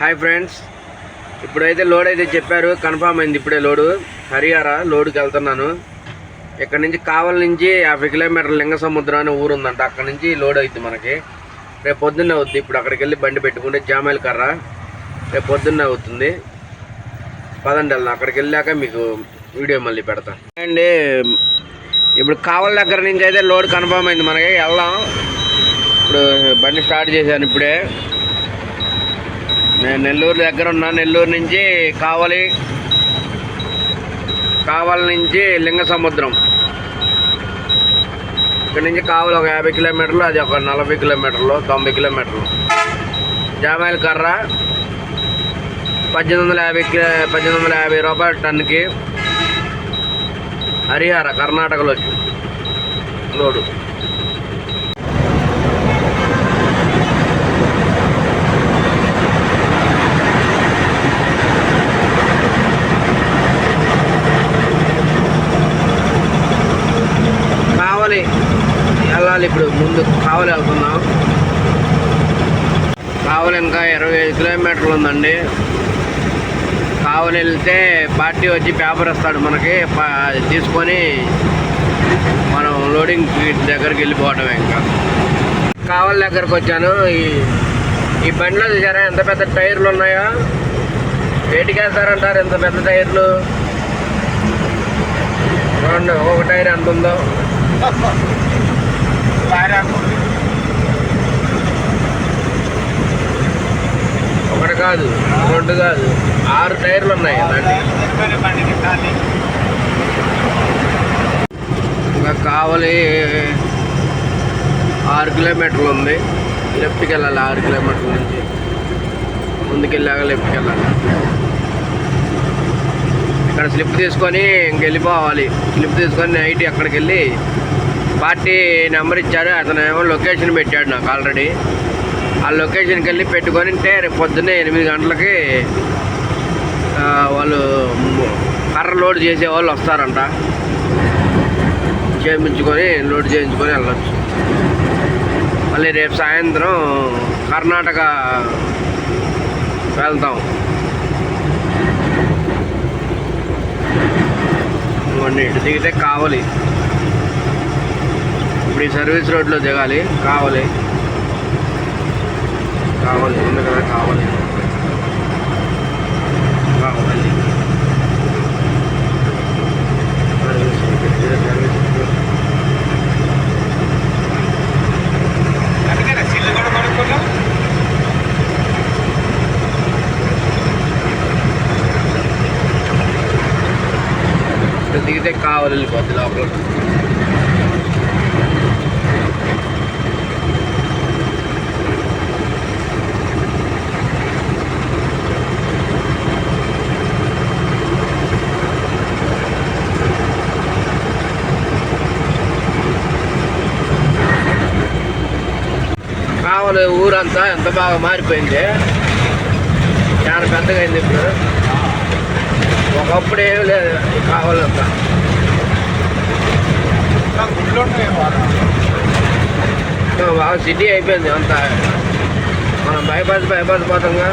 Hi friends ఇప్పుడైతే load అయితే చెప్పారు. కన్ఫామ్ అయింది ఇప్పుడే లోడు. హరియారా లోడ్కి వెళ్తున్నాను. ఇక్కడ నుంచి కావల నుంచి యాభై కిలోమీటర్ల లింగ సముద్రం అనే ఊరు ఉందంట. అక్కడ నుంచి లోడ్ అవుతుంది మనకి. రేపు పొద్దున్నే అవుద్ది. ఇప్పుడు అక్కడికి వెళ్ళి బండి పెట్టుకుంటే జామాయిల కర్ర రేపు పొద్దున్నే అవుతుంది. పదండి వెళ్దాం. అక్కడికి వెళ్ళాక మీకు వీడియో మళ్ళీ పెడతా. అండి ఇప్పుడు కావల దగ్గర నుంచి అయితే లోడ్ కన్ఫామ్ అయింది మనకి. వెళ్దాం. ఇప్పుడు బండి స్టార్ట్ చేశాను ఇప్పుడే. నేను నెల్లూరు దగ్గర ఉన్నా నెల్లూరు నుంచి కావలి కావలి నుంచి లింగ సముద్రం ఇక్కడ నుంచి కావలి ఒక యాభై కిలోమీటర్లు అది ఒక నలభై కిలోమీటర్లు తొంభై కిలోమీటర్లు. జామాయిల కర్ర పద్దెనిమిది వందల యాభై కి పద్దెనిమిది వందల యాభై రూపాయల టన్నుకి హరిహర కర్ణాటకలో లోడు కావాలి వెళ్ళాలి ఇప్పుడు ముందు కావలి వెళ్తున్నాం. కావలి ఇంకా ఇరవై ఐదు కిలోమీటర్లు ఉందండి. కావలి వెళ్తే పార్టీ వచ్చి పేపర్ ఇస్తాడు మనకి. అది తీసుకొని మనం లోడింగ్ దగ్గరికి వెళ్ళిపోవటమే ఇంకా. కావలి దగ్గరకు వచ్చాను. ఈ ఈ బండిలో చూసారా ఎంత పెద్ద టైర్లు ఉన్నాయో? వేటికేస్తారంటారు ఎంత పెద్ద టైర్లు? రెండు ఒక టైర్ ఎంత ఉందో? ఒకటి కాదు రెండు కాదు ఆరు టైర్లు ఉన్నాయి దాంట్లో. ఇంకా కావాలి ఆరు కిలోమీటర్లు ఉంది. లెఫ్ట్కి వెళ్ళాలి ఆరు కిలోమీటర్ల నుంచి. ముందుకెళ్ళాక లెఫ్ట్కి వెళ్ళాలి ఇక్కడ స్లిప్ తీసుకొని ఇంక వెళ్ళిపోవాలి స్లిప్ తీసుకొని నైట్ అక్కడికి వెళ్ళి పార్టీ నెంబర్ ఇచ్చాడు అతను ఏమో లొకేషన్ పెట్టాడు నాకు ఆల్రెడీ. ఆ లొకేషన్కి వెళ్ళి పెట్టుకొని ఉంటే రేపు పొద్దున్నే ఎనిమిది గంటలకి వాళ్ళు కర్ర లోడ్ చేసే వాళ్ళు వస్తారంట. చేయించుకొని లోడ్ చేయించుకొని వెళ్ళొచ్చు. మళ్ళీ రేపు సాయంత్రం కర్ణాటక వెళ్తాం. ఇటు దిగితే కావాలి. ఇప్పుడు ఈ సర్వీస్ రోడ్లో దిగాలి. కావాలి. కావాలి. ఉంది కదా కావాలి. కావాలి దిగితే కావాలి. వెళ్ళిపోద్ది లోపల. మామూలు ఊరంతా ఎంత బాగా మారిపోయింది. చాలా పెద్దగా అయింది ఇప్పుడు. ఒకప్పుడు ఏం లేదు కావాలంతా. బాగా సిటీ అయిపోయింది అంతా. మనం బైపాస్ బైపాస్ పోతాంగా.